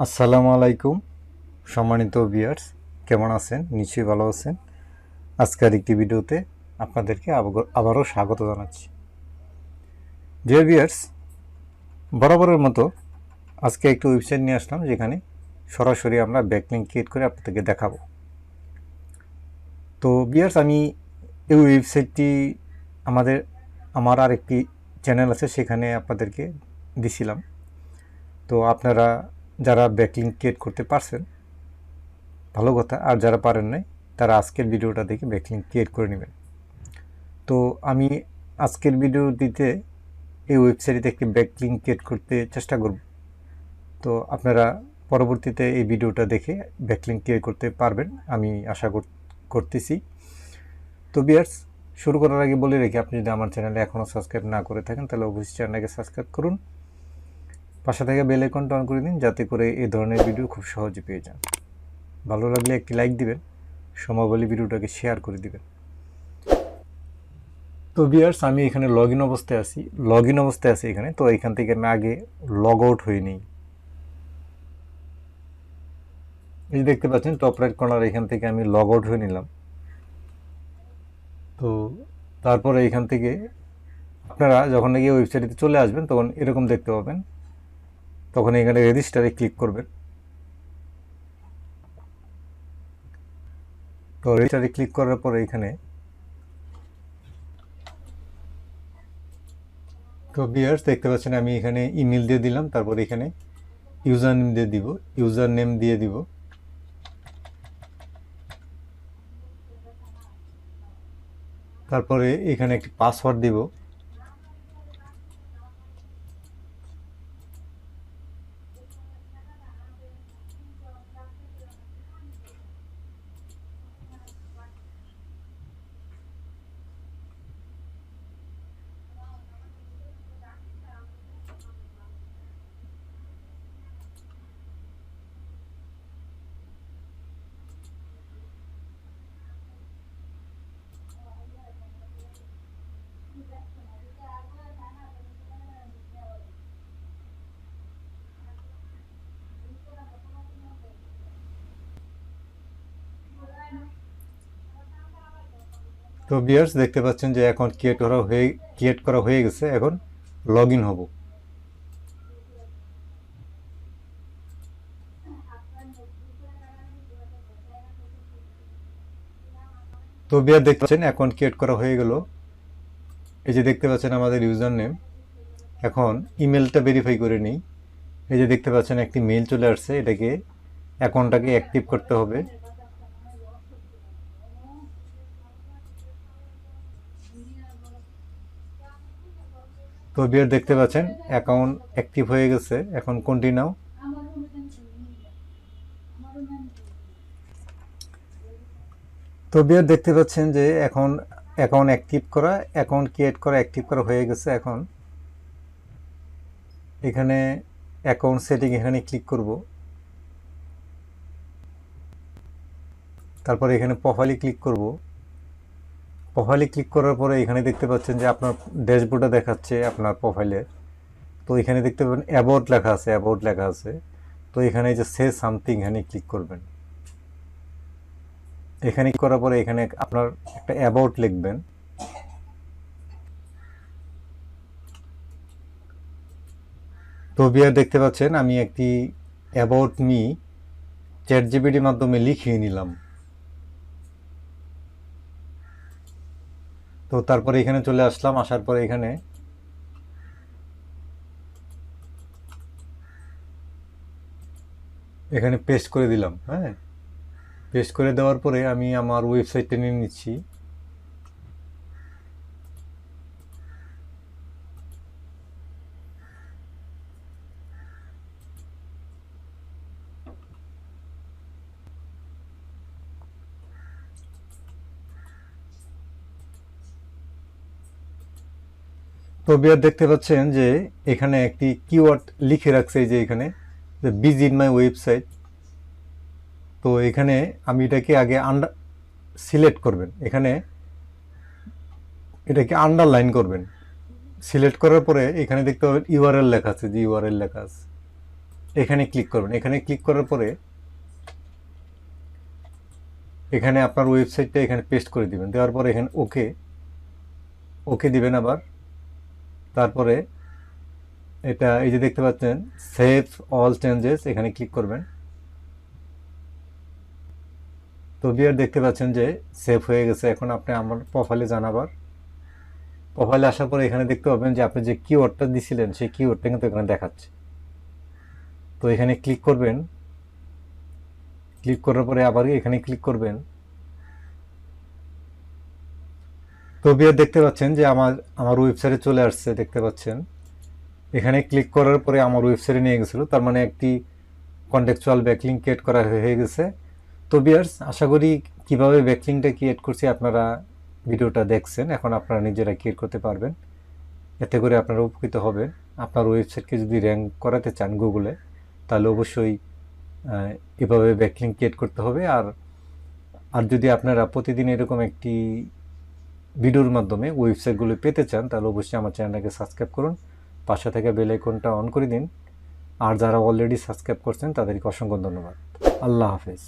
আসসালামু আলাইকুম, সম্মানিত ভিউয়ার্স কেমন আছেন? নিশ্চয়ই ভালো আছেন। আজকের একটি ভিডিওতে আপনাদেরকে আব- আবারও স্বাগত জানাচ্ছি। ডিয়ার ভিউয়ার্স বরাবরের মতো আজকে একটি ওয়েবসাইট নিয়ে আসলাম, যেখানে সরাসরি আমরা ব্যাকলিং ক্রিয়েট করে আপনাদেরকে দেখাবো। তো ভিউয়ার্স আমি এই ওয়েবসাইটটি আমাদের, আমার আরেকটি চ্যানেল আছে, সেখানে আপনাদেরকে দিছিলাম। তো আপনারা যারা ব্যাকলিং ক্রিয়েট করতে পারছেন, ভালো কথা। আর যারা পারেন নাই, তারা আজকের ভিডিওটা দেখে ব্যাকলিং ক্রিয়েট করে নেবেন। তো আমি আজকের ভিডিওটিতে এই ওয়েবসাইটে একটি ব্যাকলিং ক্রিয়েট করতে চেষ্টা করব। তো আপনারা পরবর্তীতে এই ভিডিওটা দেখে ব্যাকলিং ক্রিয়েট করতে পারবেন, আমি আশা কর- করতেছি। তো বিয়ার্স শুরু করার আগে বলে রেখে, আপনি যদি আমার চ্যানেলে এখনও সাবস্ক্রাইব না করে থাকেন, তাহলে অবশ্যই চ্যানেলটাকে সাবস্ক্রাইব করুন। পাশে থেকে বেল আইকনটা অন করে দিন, যাতে করে এই ধরনের ভিডিও খুব সহজে পেয়ে যান। ভালো লাগলে একটি লাইক দিবেন সমাবলী ভিডিওটাকে শেয়ার করে দিবেন। তো বিয়ার্স আমি এখানে লগ ইন অবস্থায় আছি। লগ ইন অবস্থায় আছি এখানে, তো এখান থেকে আমি আগে লগ আউট হয়ে নিই। এই দেখতে পাচ্ছেন টপ রাইট কর্নার এখান থেকে আমি লগ আউট হয়ে নিলাম। তো তারপরে এখান থেকে আপনারা যখন নাকি ওয়েবসাইটে চলে আসবেন, তখন এরকম দেখতে পাবেন। তখন এখানে রেজিস্টারে ক্লিক করবেন। তো রেজিস্টারে ক্লিক করার পরে এখানে তো বিয়ার্স দেখতে পাচ্ছেন আমি এখানে ইমেল দিয়ে দিলাম, তারপর এখানে ইউজার নেম দিয়ে দিব ইউজার নেম দিয়ে দিব। তারপরে এখানে একটি পাসওয়ার্ড দিব। তো বিয়ার্স দেখতে পাচ্ছেন যে এখন ক্রিয়েট করা হয়ে ক্রিয়েট করা হয়ে গেছে। এখন লগ ইন হব। তো বিয়ার দেখতে পাচ্ছেন অ্যাকাউন্ট ক্রিয়েট করা হয়ে গেল। এই যে দেখতে পাচ্ছেন আমাদের ইউজার নেম এখন ইমেলটা ভেরিফাই করে নিই। এই যে দেখতে পাচ্ছেন একটি মেল চলে আসছে, এটাকে অ্যাকাউন্টটাকে অ্যাক্টিভ করতে হবে। তো বিয়ার দেখতে পাচ্ছেন অ্যাকাউন্ট অ্যাক্টিভ হয়ে গেছে, এখন কন্টিনিউ তো বিয়ার দেখতে পাচ্ছেন যে এখন অ্যাকাউন্ট অ্যাক্টিভ করা অ্যাকাউন্ট ক্রিয়েট করা অ্যাক্টিভ করা হয়ে গেছে এখন। এখানে অ্যাকাউন্ট সেটিং এখানে ক্লিক করব। তারপর এখানে প্রোফাইলে ক্লিক করব। প্রোফাইলে ক্লিক করার পরে এখানে দেখতে পাচ্ছেন যে আপনার ড্যাশবোর্ডে দেখাচ্ছে আপনার প্রোফাইলে তো এখানে দেখতে পাবেন অ্যাবাউট লেখা আছে অ্যাবাউট লেখা আছে। তো এখানে যে সে সামথিং এখানে ক্লিক করবেন। এখানে করার পরে এখানে আপনার একটা অ্যাবাউট লিখবেন। তো বিয়ার দেখতে পাচ্ছেন, আমি একটি অ্যাবাউট মি চ্যাট জিবিটির মাধ্যমে লিখিয়ে নিলাম। তো তারপরে এখানে চলে আসলাম, আসার পরে এখানে এখানে পেস্ট করে দিলাম হ্যাঁ? পেস্ট করে দেওয়ার পরে আমি আমার ওয়েবসাইটটা নিয়ে নিচ্ছি। তো বিয়ার দেখতে পাচ্ছেন যে এখানে একটি কিওয়ার্ড লিখে রাখছে যে এখানে, যে ভিজিট মাই ওয়েবসাইট। তো এখানে আমি এটাকে আগে আন্ডার সিলেক্ট করবেন। এখানে এটাকে আন্ডারলাইন করবেন। সিলেক্ট করার পরে এখানে দেখতে পাবেন ইউআরএল লেখা আছে, যে ইউআরএল লেখা আছে। এখানে ক্লিক করবেন। এখানে ক্লিক করার পরে এখানে আপনার ওয়েবসাইটটা এখানে পেস্ট করে দিবেন। দেওয়ার পরে এখানে ওকে ওকে দিবেন আবার। তারপরে এটা এই যে দেখতে পাচ্ছেন সেভ অল চেঞ্জেস এখানে ক্লিক করবেন। তো বিয়ার দেখতে পাচ্ছেন যে সেভ হয়ে গেছে। এখন আপনি আমার প্রোফাইলে জানাবার। প্রোফাইলে আসার পরে এখানে দেখতে পাবেন যে আপনি যে কিওয়ার্ডটা দিছিলেন, সেই কিওয়ার্ডটা কিন্তু এখানে দেখাচ্ছে। তো এখানে ক্লিক করবেন। ক্লিক করার পরে আবার এখানে ক্লিক করবেন। তো বিয়ার দেখতে পাচ্ছেন যে আমার আমার ওয়েবসাইটে চলে আসছে, দেখতে পাচ্ছেন। এখানে ক্লিক করার পরে আমার ওয়েবসাইটে নিয়ে গেছিল। তার মানে একটি কন্টেকচুয়াল ব্যাকলিং ক্রিয়েট করা হয়ে গেছে। তো বিয়ার্স আশা করি কীভাবে ব্যাকলিংটা ক্রিয়েট করছি আপনারা ভিডিওটা দেখছেন, এখন আপনারা নিজেরা ক্রিয়েট করতে পারবেন। এতে করে আপনারা উপকৃত হবেন। আপনার ওয়েবসাইটকে যদি র্যাঙ্ক করাতে চান গুগলে তাহলে অবশ্যই এভাবে ব্যাকলিং ক্রিয়েট করতে হবে। আর আর যদি আপনারা প্রতিদিন এরকম একটি ভিডিওর মাধ্যমে ওয়েবসাইটগুলো পেতে চান, তাহলে অবশ্যই আমার চ্যানেলটাকে সাবস্ক্রাইব করুন। পাশে থেকে বেল আইকনটা অন করে দিন। আর যারা অলরেডি সাবস্ক্রাইব করছেন, তাদেরকে অসংখ্য ধন্যবাদ। আল্লাহ হাফেজ।